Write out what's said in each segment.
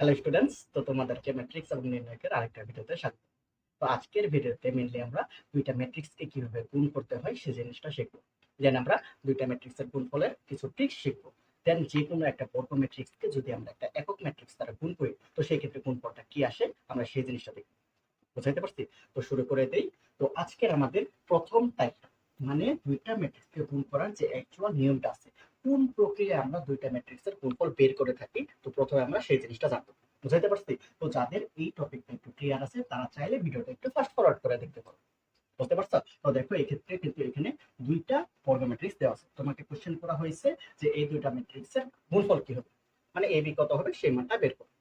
Hello students তো তোমাদেরকে matrix এবং নির্ণয়কের আরেকটা ভিডিওতে স্বাগত। তো আজকের ভিডিওতে মেনলি আমরা দুইটা ম্যাট্রিক্সকে কীভাবে গুণ করতে হয় সেই জিনিসটা শিখব। দেন আমরা দুইটা ম্যাট্রিক্সের গুণফলের কিছু ট্রিক্স শিখব। দেন যে কোনো একটা বর্গ ম্যাট্রিক্সকে যদি আমরা একটা একক ম্যাট্রিক্স দ্বারা গুণ করি, তো সেই ক্ষেত্রে গুণফলটা কি আসে? আমরা সেই জিনিসটা দেখব। বুঝাইতে পারছি? তো শুরু করে দেই। তো আজকের আমাদের প্রথম টাইপ মানে দুইটা ম্যাট্রিক্সকে গুণ করার যে অ্যাকচুয়াল নিয়মটা আছে কোন প্রক্রিয়ায় আমরা দুইটা ম্যাট্রিক্সের গুণফল বের করে থাকি, তো প্রথমে আমরা সেই জিনিসটা জানব। বুঝাইতে পারছি? তো যাদের এই টপিকটা একটু ক্লিয়ার আছে, তারা চাইলে ভিডিওটা একটু ফাস্ট ফরওয়ার্ড করে দেখতে পারো। বুঝতে পারছ? তো দেখো এই ক্ষেত্রে কিন্তু এখানে দুইটা বর্গ ম্যাট্রিক্স দেওয়া আছে। তোমাকে কোশ্চেন করা হয়েছে যে এই দুইটা ম্যাট্রিক্সের গুণফল কি হবে? মানে এ বি কত হবে? সেই মানটা বের করো।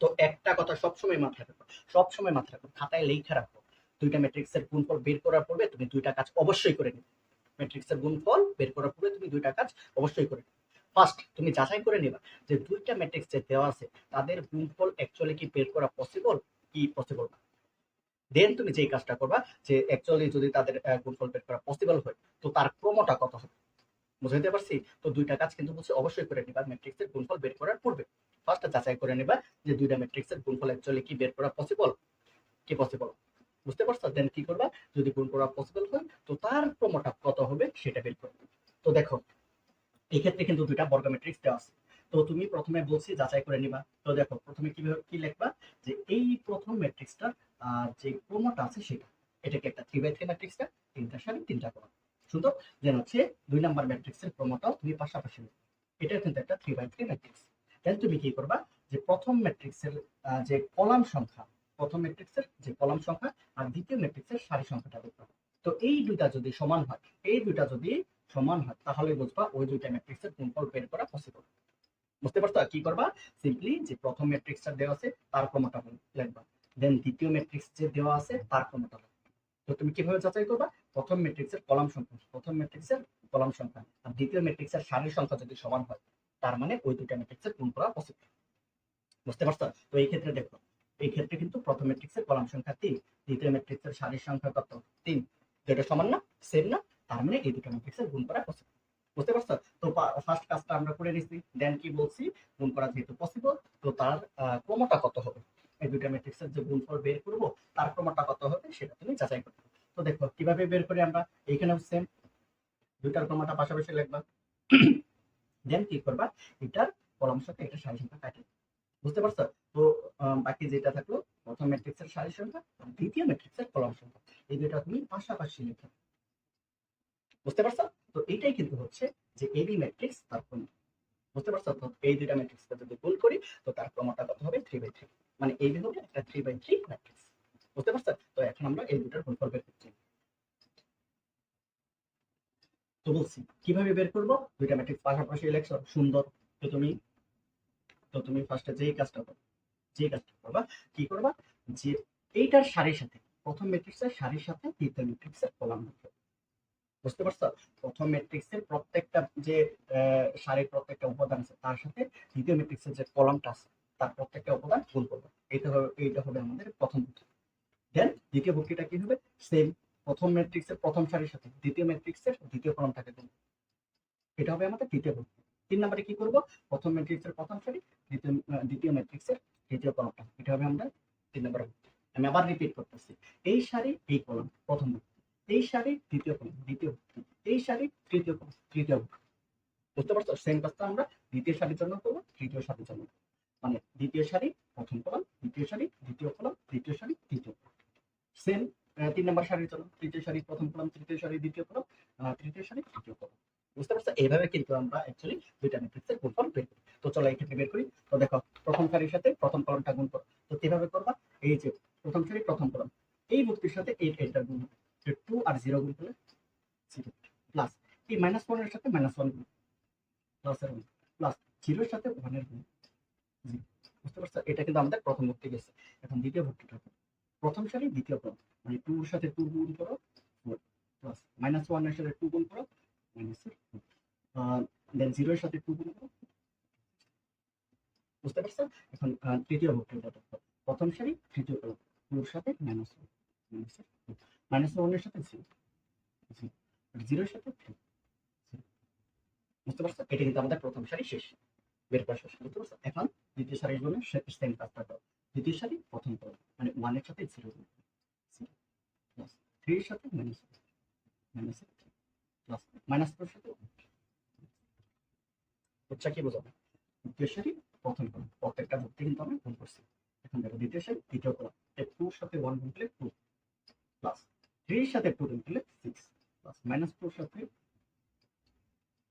তো একটা কথা সবসময় মাথায় রাখো, সবসময় মাথায় রাখো, খাতায় লেখা রাখো। দুইটা ম্যাট্রিক্সের গুণফল বের করার পূর্বে তুমি দুইটা কাজ অবশ্যই করে নেবে। ম্যাট্রিক্সের গুণফল বের করার পূর্বে তুমি দুইটা কাজ অবশ্যই করে ফার্স্ট তুমি যাচাই করে নেবা যে দুইটা ম্যাট্রিক্স যে দেওয়া আছে, তাদের গুণফল অ্যাকচুয়ালি কি বের করা পসিবল কি পসিবল না? দেন তুমি যেই কাজটা করবা যে অ্যাকচুয়ালি যদি তাদের গুণফল বের করা পসিবল হয়, তো তার ক্রমটা কত হবে? বুঝাইতে পারছি? তো দুইটা কাজ কিন্তু হচ্ছে অবশ্যই করে নিবা ম্যাট্রিক্সের গুণফল বের করার পূর্বে। ফার্স্ট যাচাই করে নিবা যে দুইটা ম্যাট্রিক্সের গুণফল অ্যাকচুয়ালি কি বের করা পসিবল কি পসিবল বুঝতে পারছ? দেন কি করবা? যদি গুণ করা পসিবল হয়, তো তার ক্রমটা কত হবে সেটা বের করবে। তো দেখো, এক্ষেত্রে কিন্তু দুইটা বর্গ ম্যাট্রিক্স দেওয়া আছে। তো তুমি প্রথমে বলছি, যাচাই করে নিবা। তো দেখো, প্রথমে কীভাবে কি লিখবা? যে এই প্রথম ম্যাট্রিক্সটার যে ক্রমটা আছে সেটা। এটা কি একটা থ্রি বাই থ্রি ম্যাট্রিক্সটা তিনটা সারি, তিনটা ক্রম সুন্দর? দেন হচ্ছে দুই নাম্বার ম্যাট্রিক্সের ক্রমটাও তুমি পাশাপাশি লিখবে এটা কিন্তু একটা three by three matrix then তুমি কি করবা? যে প্রথম ম্যাট্রিক্সের যে কলাম সংখ্যা প্রথম ম্যাট্রিক্সের যে কলাম সংখ্যা আর দ্বিতীয় ম্যাট্রিক্সের সারি সংখ্যাটা দেখবা তো এই দুইটা যদি সমান হয়, এই দুইটা যদি সমান হয়, তাহলে বুঝবা ওই দুইটা ম্যাট্রিক্সের গুণফল বের করা পসিবল বুঝতে পারছ? কি করবা? সিম্পলি যে প্রথম ম্যাট্রিক্সটা দেওয়া আছে, তার ক্রমটা লিখবা। দেন দ্বিতীয় ম্যাট্রিক্স যে দেওয়া আছে, তার ক্রমটা তো তুমি কীভাবে যাচাই করবা? প্রথম ম্যাট্রিক্সের কলাম সংখ্যা। প্রথম ম্যাট্রিক্সের কলাম সংখ্যা আর দ্বিতীয় ম্যাট্রিক্সের সারির সংখ্যা যদি সমান হয়, তার মানে ওই দুইটা ম্যাট্রিক্সের গুণ করা পসিবল বুঝতে পারছ? তো এই ক্ষেত্রে দেখো এই ক্ষেত্রে কিন্তু প্রথম ম্যাট্রিক্সের কলাম সংখ্যা তিন, দ্বিতীয় ম্যাট্রিক্সের সারির সংখ্যা কত? তিন। দুটো সমান না? সেম না? তার মানে এই দুটো ম্যাট্রিক্সের গুণ করা পসিবল বুঝতে পারছ? তো ফার্স্ট কাজটা আমরা করে নিচ্ছি দেন কি বলছি? গুণ করা যেহেতু পসিবল তো তার ক্রমটা কত হবে? এই দুইটা ম্যাট্রিক্সের যে গুণফল বের করব, তার ক্রমটা কত হবে সেটা তুমি যাচাই করতে হবে। তো দেখো, কীভাবে বের করি আমরা? এইখানেও সেম দুইটার ক্রমটা পাশাপাশি লিখবা। দেন কি করবা? এটার কলাম সংখ্যা এটা সারি সংখ্যা কাটে। বুঝতে পারছ? তো বাকি যেটা থাকল, প্রথম ম্যাট্রিক্সের সারি সংখ্যা আর দ্বিতীয় ম্যাট্রিক্সের কলাম সংখ্যা। এই দুইটা তুমি পাশাপাশি লিখে বুঝতে পারছ? তো এইটাই কিন্তু হচ্ছে যে এবি ম্যাট্রিক্স তার ক্রম বুঝতে পারছ? তো এই দুইটা ম্যাট্রিক্সকে যদি গুণ করি, তো তার ক্রমটা কত হবে? থ্রি বাই থ্রি মানে এবি হবে একটা থ্রি বাই থ্রি ম্যাট্রিক্স বুঝতে পারছ? তো এখন আমরা এই দুটার গুণফল বের করছি। তো বলছি, কীভাবে বের করব? দুইটা ম্যাট্রিক্স পাশাপাশি লেখছো? সুন্দর। তো তুমি তো তুমি ফার্স্টে যেই কাজটা করো দ্বিতীয় ম্যাট্রিক্সের কি হবে? সেম প্রথম ম্যাট্রিক্সের প্রথম সারির সাথে দ্বিতীয় ম্যাট্রিক্সের দ্বিতীয় কলামটাকে এটা হবে আমাদের দ্বিতীয় ভুক্তি তিন নম্বরে কি করব? প্রথম ম্যাট্রিক্সের প্রথম সারি, দ্বিতীয় দ্বিতীয় ম্যাট্রিক্সের দ্বিতীয় কলামটা এটা হবে আমাদের তিন নম্বর আমি আবার রিপিট করতেছি। এই সারি, এই কলাম প্রথম এই সারি, দ্বিতীয় কলাম দ্বিতীয় এই সারি, তৃতীয় কলাম তৃতীয় বুঝতে পারছ? সেম কাজটা আমরা দ্বিতীয় সারির জন্য করব, তৃতীয় সারির জন্য। মানে দ্বিতীয় সারি, প্রথম কলম দ্বিতীয় সারি, দ্বিতীয় কলম তৃতীয় সারি, তৃতীয় কলাম সেম তিন নম্বর সারির জন্য। তৃতীয় সারি, প্রথম কলাম তৃতীয় সারি, দ্বিতীয় কলাম তৃতীয় সারি, তৃতীয় কলাম বুঝতে পারছ? এইভাবে কিন্তু আমরা অ্যাকচুয়ালি দুইটা ম্যাট্রিক্সের গুণফল বের করি তো চলো এই ক্ষেত্রে বের করি। তো দেখো, প্রথম সারির সাথে প্রথম কলমটা গুণ করো। তো কীভাবে করবা? এই যে প্রথম সারি প্রথম কলম এই ভুক্তির সাথে এই এইটার গুণ হবে টু আর জিরো গুণ করলে জিরো প্লাস এই মাইনাস ওয়ানের সাথে মাইনাস ওয়ান গুণ। প্লাসের এর প্লাস জিরোর সাথে ওয়ানের গুণ। বুঝতে পারছ? এটা কিন্তু আমাদের প্রথম ভুক্তি গেছে। এখন দ্বিতীয় ভুক্তিটা করো। প্রথম সারি, দ্বিতীয় কলম মানে টুর সাথে টু গুণ করো প্লাস মাইনাস ওয়ানের সাথে টু গুণ করো মাইনাসের দেন জিরোর সাথে টু গুণ করো বুঝতে পারছ এখন তৃতীয় দেখো প্রথম সারি তৃতীয় কলম টুর সাথে মাইনাস ওয়ান মাইনাস ওয়ানের সাথে জিরো জিরো জিরোর সাথে থ্রি বুঝতে পারছ এটা কিন্তু আমাদের প্রথম সারি শেষ বের করা শেষ বুঝতে পারছ এখন দ্বিতীয় সারির জন্য সেম কাজটা করো দ্বিতীয় সারি প্রথম করো মানে ওয়ানের সাথে জিরো প্লাস থ্রির সাথে minus minus plus minus four সাথে হচ্ছে কি বোঝাবো দ্বিতীয় সারি প্রথম করো, প্রত্যেকটা ভর্তি কিন্তু আমি গুণ করছি। এখন দেখো, দ্বিতীয় সারি দ্বিতীয় করো টুর সাথে ওয়ান গুণ করলে টু প্লাস থ্রির সাথে টু গুণ করলে সিক্স প্লাস মাইনাস ফোর সাথে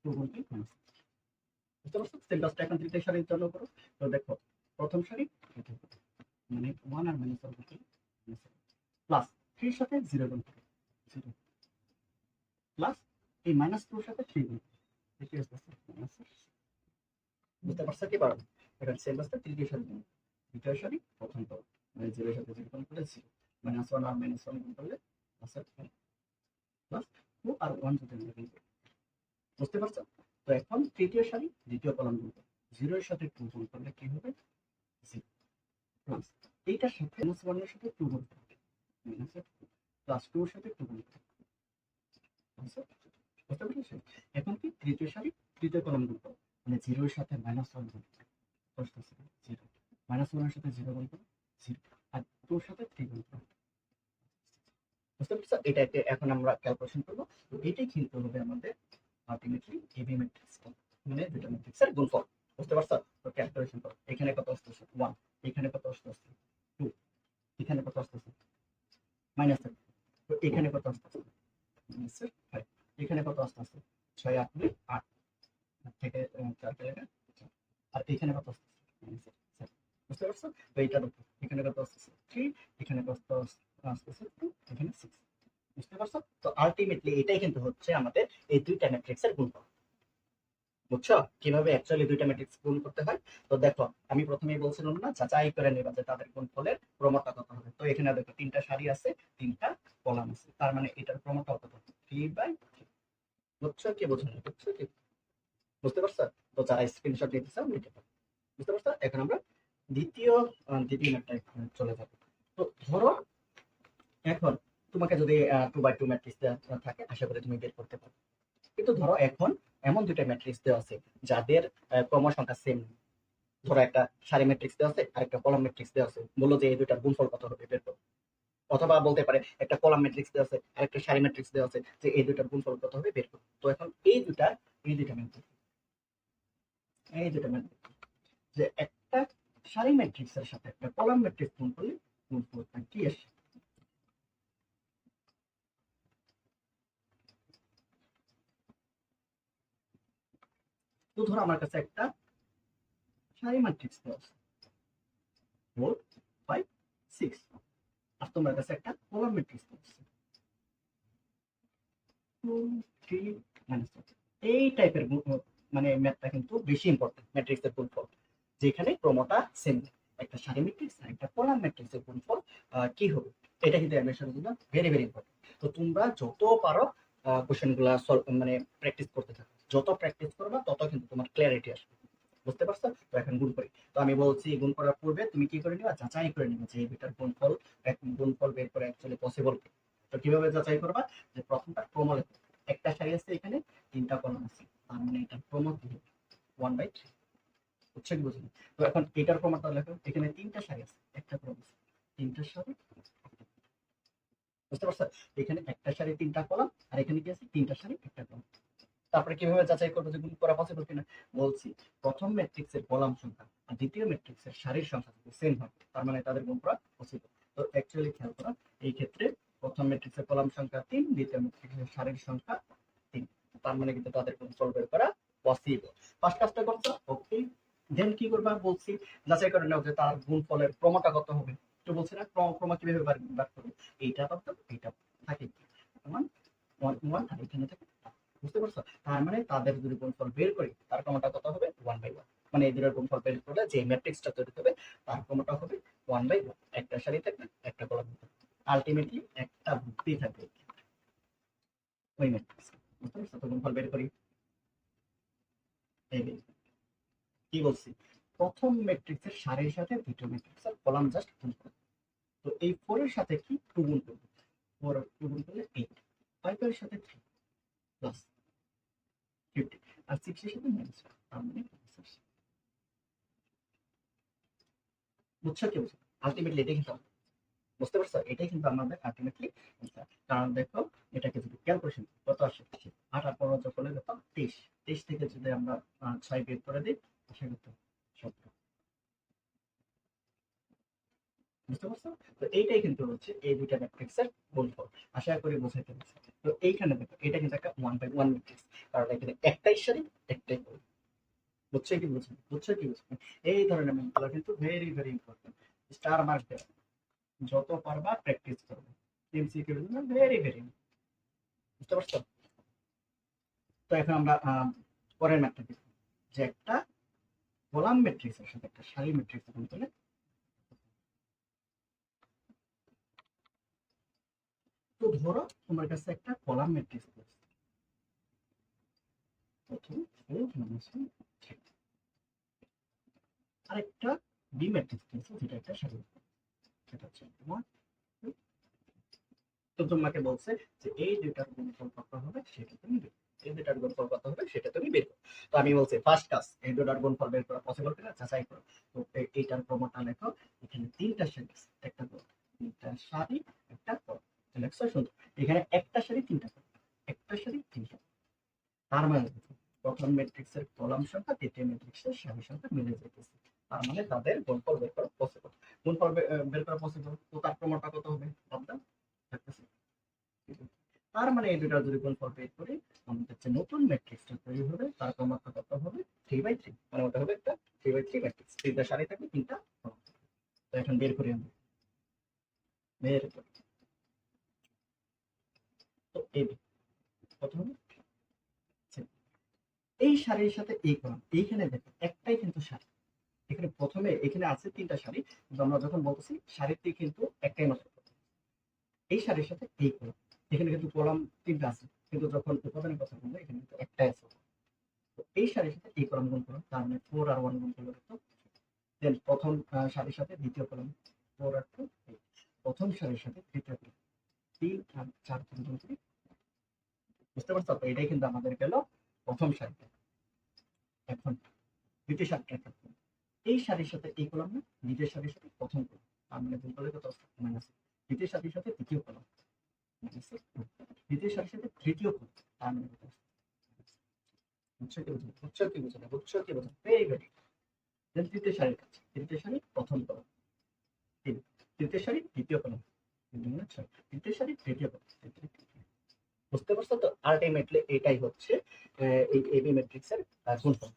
টু গুণ করলে মাইনাস বুঝতে পারছ? কাজটা এখন তৃতীয় সারির জন্য করো। তো দেখো, প্রথম সারি মানে ওয়ান আর মাইনাস ওয়ান করলে প্লাস থ্রির সাথে জিরো গুণ করো জিরো প্লাস এই মাইনাস টুর সাথে থ্রি গুণ করো। দেখি আসতেছে মাইনাস বুঝতে পারছ কি পারো এখন সেম কাজটা তৃতীয় জন্য দ্বিতীয় সারি প্রথম করো মানে জিরোর সাথে জিরো গুণ করলে জিরো মাইনাস ওয়ান আর মাইনাস ওয়ান গুণ করলে প্লাস প্লাস টু আর ওয়ান যদি আমরা বুঝতে পারছ? তো এখন তৃতীয় সারি দ্বিতীয় কলাম গুণ জিরোর সাথে টু গুণ করলে কি হবে? জিরো প্লাস এইটার সাথে মাইনাস ওয়ানের সাথে টু গুণ করবে মাইনাস প্লাস টু এর সাথে টু গুণ করবে বুঝতে পেরেছ? এখন কি তৃতীয় সারি তৃতীয় কলাম গুণ মানে জিরোর সাথে মাইনাস ওয়ান গুণ মাইনাস ওয়ানের সাথে জিরো গুণ করো জিরো আর টুর সাথে থ্রি গুণ করো। বুঝতে পারছ? এটা এখন আমরা ক্যালকুলেশন করব। এটাই কিন্তু হবে আমাদের আলটিমেটলি এবি ম্যাট্রিক্স মানে দুটো ম্যাট্রিক্সের গুণফল। বুঝতে পারছ তো ক্যালকুলেশন করো এখানে কত আসতেছে ওয়ান এখানে কত আসতেছে টু এখানে কত আসতেছে মাইনাস তো এখানে কত আসতেছে মাইনাস ফাইভ এখানে কত আসতেছে ছয় আট দুই আট আট থেকে আহ, চার থেকে চার। আর এখানে কত আসতেছে minus seven। বুঝতে পারছ তো এইটা দেখো এখানে কত আসতেছে থ্রি এখানে কত আসতেছে টু এখানে সিক্স বুঝতে পারছ তো আলটিমেটলি এটাই কিন্তু হচ্ছে আমাদের এই দুইটা ম্যাট্রিক্সের গুণফল। বুঝছ? কীভাবে অ্যাকচুয়ালি দুইটা ম্যাট্রিক্স গুণ করতে হয়? তো দেখো, আমি প্রথমেই বলছিলাম না, যাচাই করে নেবা যে তাদের গুণফলের ক্রমটা কত হবে। তো এখানে দেখো, তিনটা সারি আছে, তিনটা কলাম আছে। তার মানে এটার ক্রমটা কত? থ্রি বাই বুঝছ কি বোঝো বুঝছ কি? বুঝতে পারছ? তো যারা স্ক্রিনশট নিতে চাও, নিতে পারো। বুঝতে পারছ? এখন আমরা দ্বিতীয় দ্বিতীয় ম্যাটটা চলে যাব। তো ধরো, এখন তোমাকে যদি টু বাই টু ম্যাট্রিক্স দেওয়া থাকে, আশা করি তুমি বের করতে পারো। কিন্তু ধরো এখন এমন দুইটা ম্যাট্রিক্স দেওয়া আছে, যাদের ক্রম সংখ্যা সেম ধরো একটা সারি ম্যাট্রিক্স দেওয়া আছে, আর একটা কলাম ম্যাট্রিক্স দেওয়া আছে। বলল যে এই দুইটার গুণফল কত হবে, বের করো। অথবা বলতে পারে একটা কলাম ম্যাট্রিক্স দেওয়া আছে, আর একটা সারি ম্যাট্রিক্স দেওয়া আছে, যে এই দুইটার গুণফল কত হবে, বের করো। তো এখন এই দুইটার এই দুইটা ম্যাট্রিক্স এই দুটা ম্যাট্রিক্স যে একটা সারি ম্যাট্রিক্সের সাথে একটা কলাম ম্যাট্রিক্স গুণ করলে গুণফলটা কি আসে? তো ধরো আমার কাছে একটা সারি ম্যাট্রিক্স দেওয়া আছে। ফোর ফাইভ সিক্স আর তোমার কাছে একটা কলাম ম্যাট্রিক্স দেওয়া আছে। টু থ্রি মাইনাস এই টাইপের মানে ম্যাথটা কিন্তু বেশি ইম্পর্টেন্ট ম্যাট্রিক্সের গুণফল। যেখানে ক্রমটা সেম একটা সারি ম্যাট্রিক্স আর একটা কলাম ম্যাট্রিক্সের গুণফল কি হবে? এটা কিন্তু অ্যাডমিশনের জন্য ভেরি ভেরি ইম্পর্টেন্ট তো তোমরা যত পারো কোশ্চেনগুলা solve- মানে প্র্যাকটিস করতে থাকো। যত প্র্যাকটিস করবা, তত কিন্তু তোমার ক্লিয়ারিটি আসবে। বুঝতে পারছ? তো এখন গুণ করি। তো আমি বলছি, গুণ করার পূর্বে তুমি কি করে নিবা? যাচাই করে নিবা যে এই দুইটার গুণফল গুণফল বের করে অ্যাকচুয়ালি পসিবল তো কীভাবে যাচাই করবা? যে প্রথমটা ক্রম লেখো। একটা সারি আছে এখানে, তিনটা কলাম আছে। তার মানে এটা ক্রম কি? ওয়ান বাই থ্রি বুঝছে কি বুঝলি তো এখন এটার ক্রমটা লেখো। এখানে তিনটা সারি আছে। একটা ক্রম আছে। তিনটা সারি বুঝতে পারছ? এখানে একটা সারি তিনটা কলাম আর এখানে কি আছে? তিনটা সারি একটা কলাম তারপরে কীভাবে যাচাই করব যে গুণ করা পসিবল কিনা? বলছি, প্রথম ম্যাট্রিক্সের কলাম সংখ্যা আর দ্বিতীয় ম্যাট্রিক্সের সারির সংখ্যা যদি সেম হয়, তার মানে তাদের গুণ করা পসিবল তো অ্যাকচুয়ালি খেয়াল করা, এই ক্ষেত্রে প্রথম ম্যাট্রিক্সের কলাম সংখ্যা তিন, দ্বিতীয় ম্যাট্রিক্সের সারির সংখ্যা তিন। তার মানে কিন্তু তাদের গুণ সলভ করা পসিবল ফার্স্ট কাজটা করছ? ওকে। দেন কি করবা? বলছি, যাচাই করে নাও যে তার গুণফলের ক্রমটা কত হবে। তো বলছি না, ক্রম ক্রম কীভাবে বার করবে? এইটা পাবো, এইটা থাকে। ওয়ান ওয়ান আর এখানে থাকে বুঝতে পারছ? তার মানে তাদের যদি গুণফল বের করি তার ক্রমটা কত হবে? ওয়ান বাই ওয়ান মানে এই দুটোর গুণফল বের করলে যে ম্যাট্রিক্সটা তৈরি হবে, তার ক্রমটা হবে ওয়ান বাই ওয়ান একটা সারি থাকবে, একটা কলাম থাকবে। আলটিমেটলি একটা ভুক্তি থাকবে ওই ম্যাট্রিক্স বুঝতে পারছ? তো গুণফল বের করি। কি বলছি? প্রথম ম্যাট্রিক্সের সারির সাথে দ্বিতীয় ম্যাট্রিক্সের কলাম জাস্ট গুণ করব তো এই ফোর সাথে কি? টু গুণ করব। ফোর টু গুণ করলে এইট ফাইভ এর সাথে থ্রি প্লাস ফিফটি আর সিক্স এর সাথে মাইনাস তার মানে বুঝছ কি বুঝছ আলটিমেটলি এটা কিন্তু। বুঝতে পারছ এটাই কিন্তু আমাদের আলটিমেটলি কারণ দেখো, এটাকে যদি ক্যালকুলেশন কত আসে? যোগ করলে কত তেইশ। তেইশ থেকে যদি আমরা ছয় বের করে দিই কত সতেরো বুঝতে পারছ? তো কিন্তু হচ্ছে এই দুইটা কিন্তু একটা ওয়ান বাই ম্যাট্রিক্স যত পারবা প্র্যাকটিস করবে এমসিকিউ জন্য ভেরি ভেরি বুঝতে পারছ? তো এখন আমরা পরের দেখব। যে একটা কলাম ম্যাট্রিক্সের সাথে একটা সারি ম্যাট্রিক্স গুণ করলে তো ধরো তোমার কাছে একটা কলাম ম্যাট্রিক্স one, আরেকটা বি ম্যাট্রিক্স আছে যেটা একটা সারি সেটা হচ্ছে two, তো তোমাকে বলছে যে এই দুটার গুণফল কত হবে সেটা তুমি। এই দুটার গুণফল কত হবে সেটা তুমি বের করো। তো আমি বলছি ফার্স্ট কাজ এই দুটার গুণফল বের করা পসিবল কিনা যাচাই করো। তো এইটার ক্রমটা লেখো এখানে তিনটা সারি একটা কল তিনটা সারি একটা কল লেখছো সুন্দর। এখানে একটা সারি, তিনটা একটা সারি, তিনটা তার মানে প্রথম ম্যাট্রিক্সের কলাম সংখ্যা, দ্বিতীয় ম্যাট্রিক্সের সারি সংখ্যা মিলে যেতেছে তার মানে তাদের গুণফল বের করা পসিবল গুণফল বের করা পসিবল তো তার ক্রমটা কত হবে? থাকতেছে তার মানে এই দুটার যদি গুণফল বের করি, আমাদের যে নতুন ম্যাট্রিক্সটা তৈরি হবে, তার ক্রমটা কত হবে? থ্রি বাই থ্রি মানে ওটা হবে একটা থ্রি বাই থ্রি ম্যাট্রিক্স তিনটা সারি থাকবে, তিনটা। তো এখন বের করি আমরা। বের করি। এই সারির সাথে এই কলাম এইখানে দেখো একটাই কিন্তু সারি। এখানে প্রথমে এখানে আছে তিনটা সারি, কিন্তু আমরা যখন বলতেছি সারিতে কিন্তু একটাই মাত্র এই সারির সাথে এই কলাম এখানে কিন্তু কলাম তিনটা আছে, কিন্তু যখন উপাদানের কথা বলব, এখানে কিন্তু একটাই আছে। এই সারির সাথে এই কলাম গুণ করলাম তার মানে ফোর আর ওয়ান গুণ করলে কত? দেন প্রথম সারির সাথে দ্বিতীয় কলাম ফোর আর টু প্রথম সারির সাথে তৃতীয় কলাম। তিন আর চার গুণ গুণ বুঝতে পারছ? তো এটাই কিন্তু আমাদের গেল প্রথম সারিটা এখন দ্বিতীয় সারিটা একটা এই সারির সাথে এই কলাম না, দ্বিতীয় সারির সাথে প্রথম কলাম। তার মানে গুণ করলে কত মাইনাস দ্বিতীয় সারির সাথে তৃতীয় কলাম দ্বিতীয় সারির সাথে তৃতীয় কলাম তার মানে কত বুঝছ কি বুঝো বুঝছ কি বুঝো না বুঝছ কি বুঝো ভেরি ভেরি তৃতীয় সারির কাছে। তৃতীয় সারি প্রথম কলাম। তৃতীয় সারি দ্বিতীয় কলাম। তৃতীয় সারি তৃতীয় কলাম। বুঝতে পারছ তো? আলটিমেটলি এটাই হচ্ছে এই এবি ম্যাট্রিক্সের গুণফল।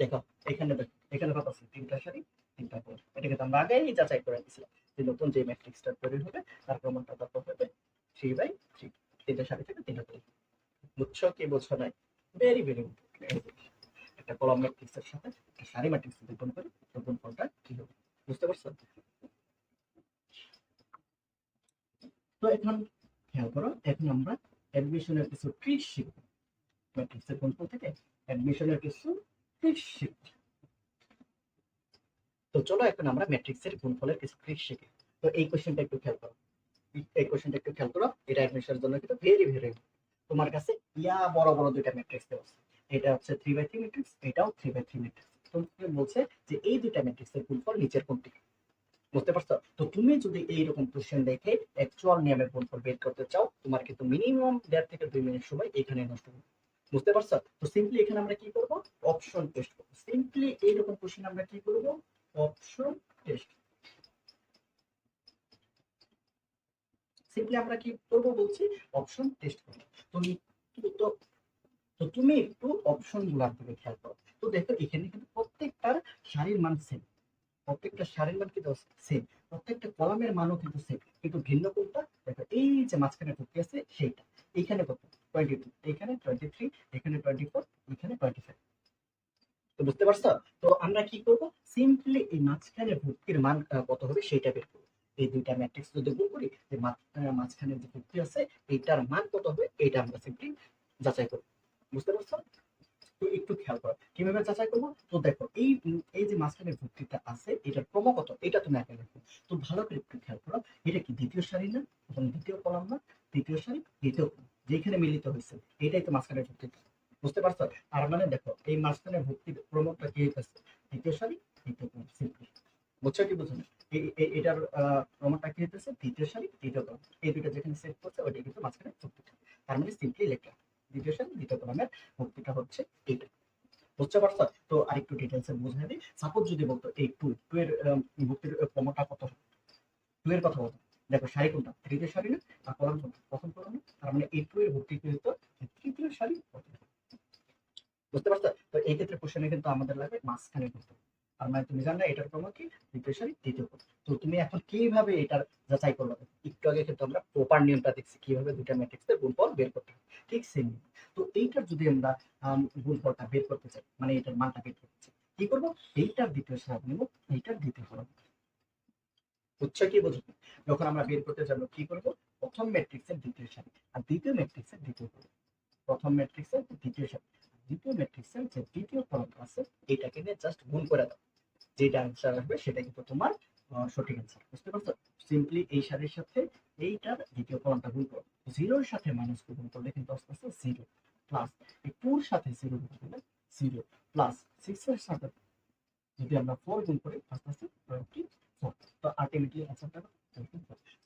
দেখো, এখানে এখানে কত আছে? তিনটা সারি, তিনটা কলাম এটাকে তো আমরা আগেই যাচাই করে দিয়েছিলাম যে নতুন যে ম্যাট্রিক্সটা তৈরি হবে, তার প্রমাণটা কত হবে? থ্রি বাই থ্রি তিনটা সারি থেকে তিনটা কলাম বুঝছ কি বুঝছ নাই? ভেরি ভেরি একটা কলাম ম্যাট্রিক্সের সাথে একটা সারি ম্যাট্রিক্স যদি গুণ করি, তো গুণফলটা কি হবে? বুঝতে পারছ? তো এখন খেয়াল করো এখন আমরা অ্যাডমিশনের কিছু ট্রিক শিখব ম্যাট্রিক্সের গুণফল থেকে? অ্যাডমিশনের কিছু ট্রিক শিখব তো চলো এখন আমরা ম্যাট্রিক্সের গুণফলের কিছু ট্রিক শিখি তো এই কোশ্চেনটা একটু খেয়াল করো। এই কোশ্চেনটা একটু খেয়াল করো, এটা অ্যাডমিশনের জন্য কিন্তু ভেরি ভেরি তোমার কাছে ইয়া বড় বড় দুইটা ম্যাট্রিক্স দেওয়া আছে। এটা হচ্ছে থ্রি বাই থ্রি ম্যাট্রিক্স এটাও থ্রি বাই থ্রি ম্যাট্রিক্স তোমাকে বলছে যে এই দুইটা ম্যাট্রিক্সের গুণফল নিচের কোনটি বুঝতে পারছ? তো তুমি যদি এইরকম কোশ্চেন দেখে অ্যাকচুয়াল নিয়মের গুণফল বের করতে চাও, তোমার কিন্তু মিনিমাম দেড় থেকে দুই মিনিট সময় এখানে নষ্ট হবে। বুঝতে পারছ? তো সিম্পলি এখানে আমরা কি করব? অপশন টেস্ট করব। সিম্পলি এইরকম কোশ্চেন আমরা কি করব? অপশন টেস্ট সিম্পলি আমরা কি করব বলছি? অপশন টেস্ট করব। তুমি তো- তো তুমি একটু অপশনগুলার দিকে খেয়াল করো। তো দেখো, এখানে কিন্তু প্রত্যেকটার সারির মান সেম প্রত্যেকটা সারির মান কিন্তু সেম প্রত্যেকটা কলামের মানও কিন্তু সেম কিন্তু ভিন্ন কোনটা? দেখো, এই যে মাঝখানে ঢুকে আছে সেইটা, এইখানে কত টোয়েন্টি টু এখানে টোয়েন্টি থ্রি এখানে টোয়েন্টি ফোর এখানে টোয়েন্টি ফাইভ তো বুঝতে পারছ? তো আমরা কি করব? সিম্পলি এই মাঝখানে ভর্তির মান কত হবে সেইটা বের করব। এই দুইটা ম্যাট্রিক্স যদি গুণ করি যে মাঝখানে যে ভর্তি আছে, এইটার মান কত হবে? এইটা আমরা সিম্পলি যাচাই করব। বুঝতে পারছ? তো একটু খেয়াল করো। কীভাবে যাচাই করব? তো দেখো, এই এই যে মাঝখানে ভর্তিটা আছে, এটার ক্রম এটা তুমি আগে দেখো তো ভালো করে একটু খেয়াল করো, এটা কি দ্বিতীয় সারি না? এবং দ্বিতীয় কলাম না, তৃতীয় সারি, দ্বিতীয় যেখানে মিলিত হয়েছে, এটাই তো মাঝখানে ভর্তিটা বুঝতে পারছ? তার মানে দেখো, এই মাঝখানে ভর্তির ক্রমটা কি হইতেছে? দ্বিতীয় সারি দ্বিতীয় কলাম, সিম্পলি। বুঝছ কি এই- এটার ক্রমটা কি হইতেছে? দ্বিতীয় সারি দ্বিতীয় কলম। এই দুইটা যেখানে সেট করছে, ওইটা কিন্তু মাঝখানে যুক্তিটা তার মানে সিম্পলি লেখা সারি দ্বিতীয় কলমের ভক্তিটা হচ্ছে এইটা বুঝতে পারছ? তো আরেকটু ডিটেলস এ বুঝাই দিই। সাপোজ যদি বলতো এই টু টু এর ভক্তির ক্রমটা কত? টু এর কথা বলতো। দেখো সারি কোনটা? তৃতীয় সারি না? আর কলম কোনটা? প্রথম কলম? তার মানে এই টু এর ভক্তি কি হতো? তৃতীয় সারি বুঝতে পারছ? তো এই ক্ষেত্রে কোশ্চেনে কিন্তু আমাদের লাগবে মাঝখানে করতে তার মানে তুমি জানো এটার ক্রম কি দ্বিতীয় সারি তৃতীয় কলম তো তুমি এখন কীভাবে এটার যাচাই করবে? একটু আগে কিন্তু আমরা প্রপার নিয়মটা দেখছি, কীভাবে দুইটা ম্যাট্রিক্সের গুণফল বের করতে হয়। ঠিক সেম তো এইটার যদি আমরা গুণফলটা বের করতে চাই মানে এটার মানটা বের করতে চাই, কি করব? এইটার দ্বিতীয় সারি নেব, এইটার দ্বিতীয় কলম বুঝছ কি বুঝো? যখন আমরা বের করতে যাব, কি করব? প্রথম ম্যাট্রিক্সের দ্বিতীয় সারি। আর দ্বিতীয় ম্যাট্রিক্সের দ্বিতীয় কলম প্রথম ম্যাট্রিক্সের দ্বিতীয় সারি। দ্বিতীয় ম্যাট্রিক্সের যে দ্বিতীয় কলম আছে, এটাকে নিয়ে জাস্ট গুণ করে দাও। যেটা অ্যান্সার আসবে সেটা কিন্তু তোমার সঠিক অ্যান্সার বুঝতে পারছ? সিম্পলি এই সারির সাথে এইটার দ্বিতীয় কলমটা গুণ করো। জিরোর সাথে মাইনাস গুণ করলে কিন্তু আস্তে আস্তে জিরো প্লাস এই টুর সাথে জিরো গুণ করলে জিরো প্লাস সিক্স এর সাথে যদি আমরা ফোর গুণ করি, আস্তে আস্তে টোয়েন্টি ফোর তো আলটিমেটলি অ্যান্সারটা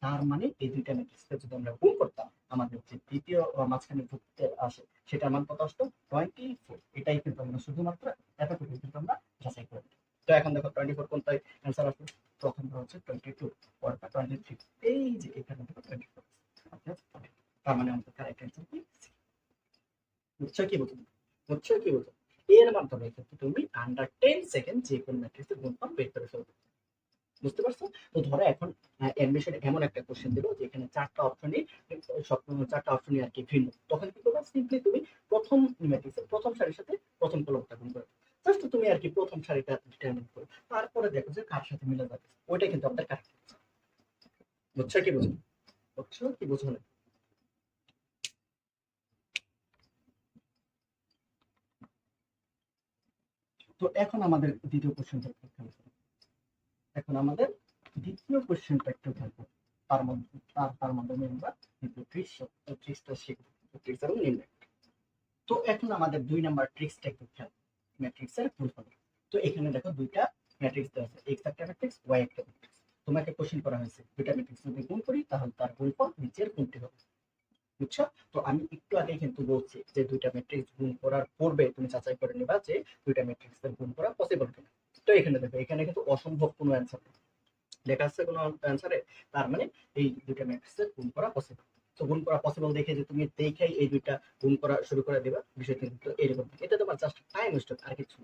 তার মানে এই দুইটা ম্যাট্রিক্সকে যদি আমরা গুণ করতাম, আমাদের যে দ্বিতীয় মাঝখানে যুক্তে আসে সেটা মান কত আসতো? টোয়েন্টি ফোর এটাই কিন্তু আমরা শুধুমাত্র এতটুকু কিন্তু আমরা যাচাই করে। তো এখন দেখো টোয়েন্টি ফোর কোনটাই অ্যান্সার আসবে প্রথমটা হচ্ছে টোয়েন্টি টু পরেরটা টোয়েন্টি থ্রি এই যে এখানে দেখো টোয়েন্টি ফোর তার মানে আমাদের কারেক্ট অ্যান্সার কি? বুঝছ কি বুঝো বুঝছ কি বুঝো এর মাধ্যমে কিন্তু তুমি আন্ডার টেন সেকেন্ড যে কোনো ম্যাট্রিক্সের গুণফল বের করে ফেলবে বুঝতে পারছ? তো ধরো এখন অ্যাডমিশন এমন একটা কোশ্চেন দিল যেখানে চারটা অপশনই সব চারটা অপশনই আর কি ভিন্ন। তখন কি করবে? সিম্পলি তুমি প্রথম ম্যাট্রিক্সের প্রথম সারির সাথে প্রথম কলমটা গুণ করে। জাস্ট তুমি আর কি প্রথম সারিটা ডিটারমিন করো, তারপরে দেখো যে কার সাথে মিলে যাবে ওইটা কিন্তু আমাদের কারেক্ট বুঝছ কি বুঝো বুঝছ কি বুঝো না তো এখন আমাদের দ্বিতীয় কোশ্চেনটা খেয়াল করো। এখন আমাদের দ্বিতীয় কোশ্চেনটা একটু খেয়াল করো। তার মধ্যে, তার তার মাধ্যমে আমরা দ্বিতীয় ট্রিক্স ট্রিক্সটা শিখব। এবং নির্ণয়। তো এখন আমাদের দুই নাম্বার ট্রিক্সটা একটু খেয়াল ম্যাট্রিক্সের গুণফল তো এখানে দেখো দুইটা ম্যাট্রিক্স দেওয়া আছে। এক্স একটা ম্যাট্রিক্স ওয়াই একটা ম্যাট্রিক্স তোমাকে কোশ্চেন করা হয়েছে, দুইটা ম্যাট্রিক্স যদি গুণ করি, তাহলে তার গুণফল নিচের কোনটি হবে? বুঝছ? তো আমি একটু আগে কিন্তু বলছি যে দুইটা ম্যাট্রিক্স গুণ করার পূর্বে তুমি যাচাই করে নেবা যে দুইটা ম্যাট্রিক্সের গুণ করা পসিবল কিনা। তো এখানে দেখো, এখানে কিন্তু অসম্ভব কোনো অ্যান্সার লেখা আছে কোনো অ্যান্সারে তার মানে এই দুইটা ম্যাট্রিক্সের গুণ করা পসিবল তো গুণ করা পসিবল দেখে যে তুমি দেখেই এই দুইটা গুণ করা শুরু করে দেবা, বিষয়টা কিন্তু এরকম। এটা তোমার জাস্ট টাইম ওয়েস্ট আর কিছু।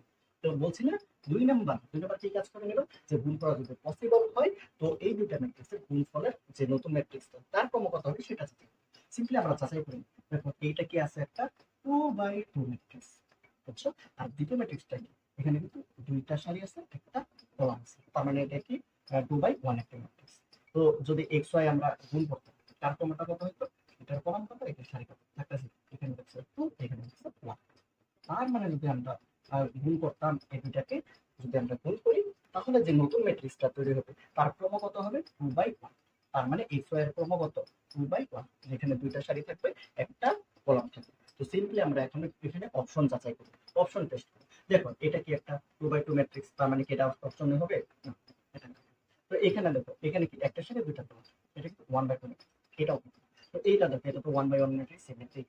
তো বলছি না, দুই নাম্বার দুই নাম্বার কি কাজ করে নেবা যে গুণ করা যদি পসিবল হয়, তো এই দুইটা ম্যাট্রিক্সের গুণফলের যে নতুন ম্যাট্রিক্সটা তার ক্রম হবে সেটা যাচাই সিম্পলি আমরা যাচাই করি। দেখো, এইটা কি আছে একটা? টু বাই টু ম্যাট্রিক্স বুঝছ? আর দ্বিতীয় ম্যাট্রিক্সটা কি? এখানে কিন্তু দুইটা সারি আছে, একটা কলাম আছে। তার মানে এটা কি? টু বাই ওয়ান একটা ম্যাট্রিক্স তো যদি এক্স ওয়াই আমরা গুণ করতাম তার ক্রমটা কত হতো এটার কলাম কত? এটার সারি কত আছে এখানে দেখছে টু এখানে দেখছে ওয়ান তার মানে যদি আমরা গুণ করতাম এই দুইটাকে, যদি আমরা গুণ করি, তাহলে যে নতুন ম্যাট্রিক্সটা তৈরি হবে, তার ক্রম কত হবে? টু বাই ওয়ান তার মানে এক্স ওয়াই এর ক্রম কত? টু বাই ওয়ান যেখানে দুইটা সারি থাকবে, একটা কলাম থাকবে। তো সিম্পলি আমরা এখন এখানে অপশন যাচাই করি অপশন টেস্ট করি দেখো, এটা কি একটা টু বাই টু ম্যাট্রিক্স তার মানে কি এটা অপশনে হবে? তো এখানে দেখো, এখানে কি? একটা সাথে দুইটা কলাম এটা কিন্তু ওয়ান বাই টু এটাও তো এইটা দেখো, এটা তো one by one matrix symmetric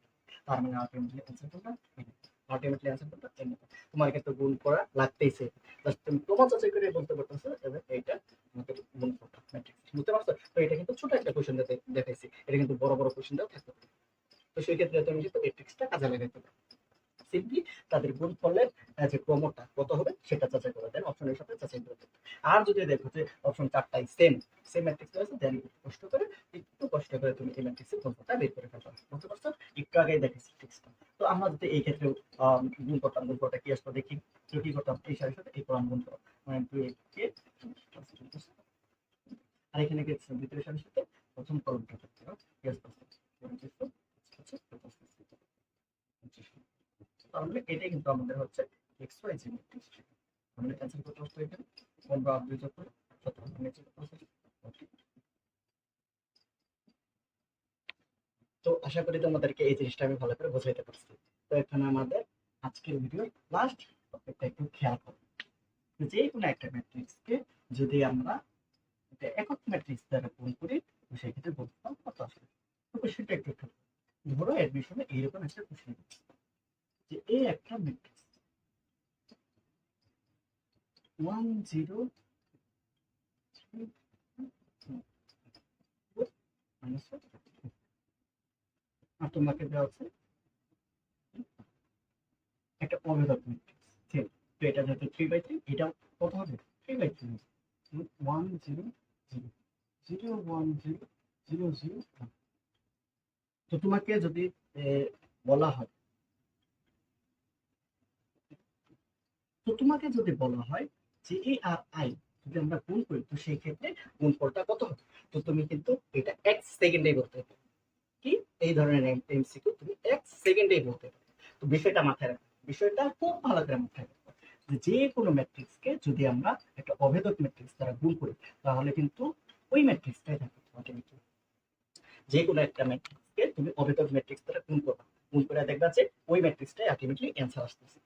তার মানে আলটিমেটলি অ্যান্সার কোনটা আলটিমেটলি অ্যান্সার কোনটা তোমার কিন্তু গুণ করা লাগতেইছে। জাস্ট তুমি তোমার যাচাই করে বলতে পারতেছো যে এইটা আমাদের গুণ করতে ম্যাট্রিক্স বুঝতে পারছ? তো এটা কিন্তু ছোট একটা কোশ্চেন দেখাইছি। এটা কিন্তু বড় বড় কোশ্চেনটাও থাকতে পারে। তো সেই ক্ষেত্রে তুমি কিন্তু ম্যাট্রিক্সটা কাজে লাগাইতে পারো। সিম্পলি তাদের গুণফলের আহ, যে ক্রমটা কত হবে সেটা যাচাই করে দেন অপশনের সাথে যাচাই করে দেন। আর যদি দেখো যে অপশন চারটাই সেম সেম ম্যাট্রিক্স আছে দেন কষ্ট করে একটু কষ্ট করে তুমি এই ম্যাট্রিক্সের গুণফলটা বের করে ফেলতে বুঝতে পারছ? একটু আগেই দেখেছি ট্রিক্সটা তো আমরা যদি এই ক্ষেত্রে গুণ করতাম গুণ করতে কি আসতো দেখি তো কি করতাম? এই সারির সাথে এই কলাম গুণ করো। মানে দুই কে? আর এখানে আছে? দ্বিতীয় সারির সাথে প্রথম কলমটা করতে হবে। মানে এটাই কিন্তু আমাদের হচ্ছে এক্স ওয়াই জি ম্যাট্রিক্স আমাদের ক্যান্সেল করতে হচ্ছে এখানে পনেরো আর দুই যোগ করে সতেরো নিচে. তো আশা করি তোমাদেরকে এই জিনিসটা আমি ভালো করে বোঝাইতে পারছি। তো এখানে আমাদের আজকের ভিডিওর লাস্ট টপিকটা একটু খেয়াল করো। যে কোনো একটা ম্যাট্রিক্সকে যদি আমরা এটা একক ম্যাট্রিক্স দ্বারা গুণ করি সেক্ষেত্রে গুণফল কত আসবে? তো কোশ্চেনটা একটু ধরো অ্যাডমিশনে এইরকম একটা কোশ্চেন এই একটা ম্যাট্রিক্স ওয়ান জিরো আর তোমাকে দেওয়া আছে একটা অভেদক ম্যাট্রিক্স তো এটা যেহেতু থ্রি বাই থ্রি এটা কত হবে? Three by three one zero zero zero one zero zero zero তো তোমাকে যদি এ, বলা হয় তো তোমাকে যদি বলা হয় যে এ আর আই যদি আমরা গুণ করি, তো সেই ক্ষেত্রে গুণফলটা কত হবে? তো তুমি কিন্তু এটা এক সেকেন্ডে বলতে হবে কি? এই ধরনের এমসিকিউ তুমি এক সেকেন্ডেই বলতে পারবে তো বিষয়টা মাথায় রাখো। বিষয়টা খুব ভালো করে মাথায় রাখো যে কোনো ম্যাট্রিক্সকে যদি আমরা একটা অভেদক ম্যাট্রিক্স দ্বারা গুণ করি, তাহলে কিন্তু ওই ম্যাট্রিক্সটাই থাকবে ultimately। যে কোনো একটা ম্যাট্রিক্সকে তুমি অভেদক ম্যাট্রিক্স দ্বারা গুণ করবে। গুণ করে দেখবা যে ওই ম্যাট্রিক্সটাই আলটিমেটলি অ্যান্সার আসতেছে।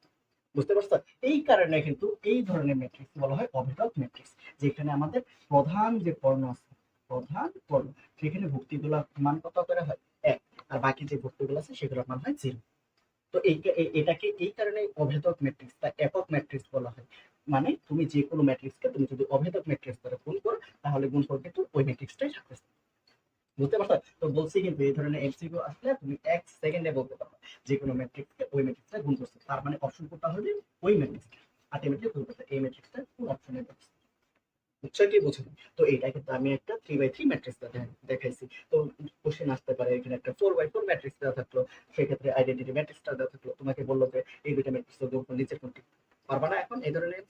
বুঝতে পারছ? এই কারণে কিন্তু এই ধরনের ম্যাট্রিক্স বলা হয় অভেদক ম্যাট্রিক্স যেখানে আমাদের প্রধান যে পর্ণ আছে, প্রধান পর্ণ সেখানে ভুক্তিগুলোর মান কত করে হয়? এক, আর বাকি যে ভুক্তিগুলো আছে সেগুলো মান হয় জিরো। তো এই এটাকে এই কারণে অভেদক ম্যাট্রিক্স বা একক ম্যাট্রিক্স বলা হয়। মানে তুমি যে কোনো ম্যাট্রিক্সকে তুমি যদি অভেদক ম্যাট্রিক্স দ্বারা গুণ করো, তাহলে গুণফল কিন্তু ওই ম্যাট্রিক্সটাই থাকতেছে। বুঝতে পারছ? তো বলছি কিন্তু এই ধরনের এমসিকিউ আসলে তুমি এক সেকেন্ডে বলতে পারো যে কোনো ম্যাট্রিক্সকে ওই ম্যাট্রিক্সটা গুণ করছে। তার মানে অপশন কোনটা হবে? ওই ম্যাট্রিক্সটা আলটিমেটলি গুণ করছে এই ম্যাট্রিক্সটা কোন অপশনে করছে বুঝছ কি বুঝো তো এইটা কিন্তু আমি একটা থ্রি বাই থ্রি ম্যাট্রিক্স দেখাইছি। তো কোশ্চেন আসতে পারে এখানে একটা ফোর বাই ফোর ম্যাট্রিক্স দেওয়া থাকল। সেক্ষেত্রে আইডেন্টিটি ম্যাট্রিক্সটা দেওয়া থাকল। তোমাকে বলল যে এই দুইটা ম্যাট্রিক্স নিচের কোনটি? পারবা না এখন এই ধরনের?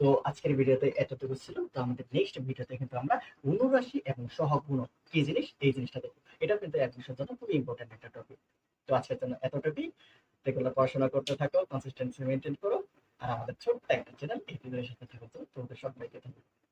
তো আজকের ভিডিওতে এতটুকু ছিল। তো আমাদের নেক্সট ভিডিওতে কিন্তু আমরা অনুরাশি এবং সহগুণ কি জিনিস? এই জিনিসটা দেখব। এটা কিন্তু অ্যাডমিশনের জন্য খুবই ইম্পর্টেন্ট একটা টপিক তো আজকের জন্য এতটুকুই। রেগুলার পড়াশোনা করতে থাকো কনসিস্টেন্সি মেনটেন করো। আর আমাদের ছোট্ট একটা চ্যানেল এই ভিডিওর সাথে থাকো। তো তোমাদের সবাইকে ধন্যবাদ।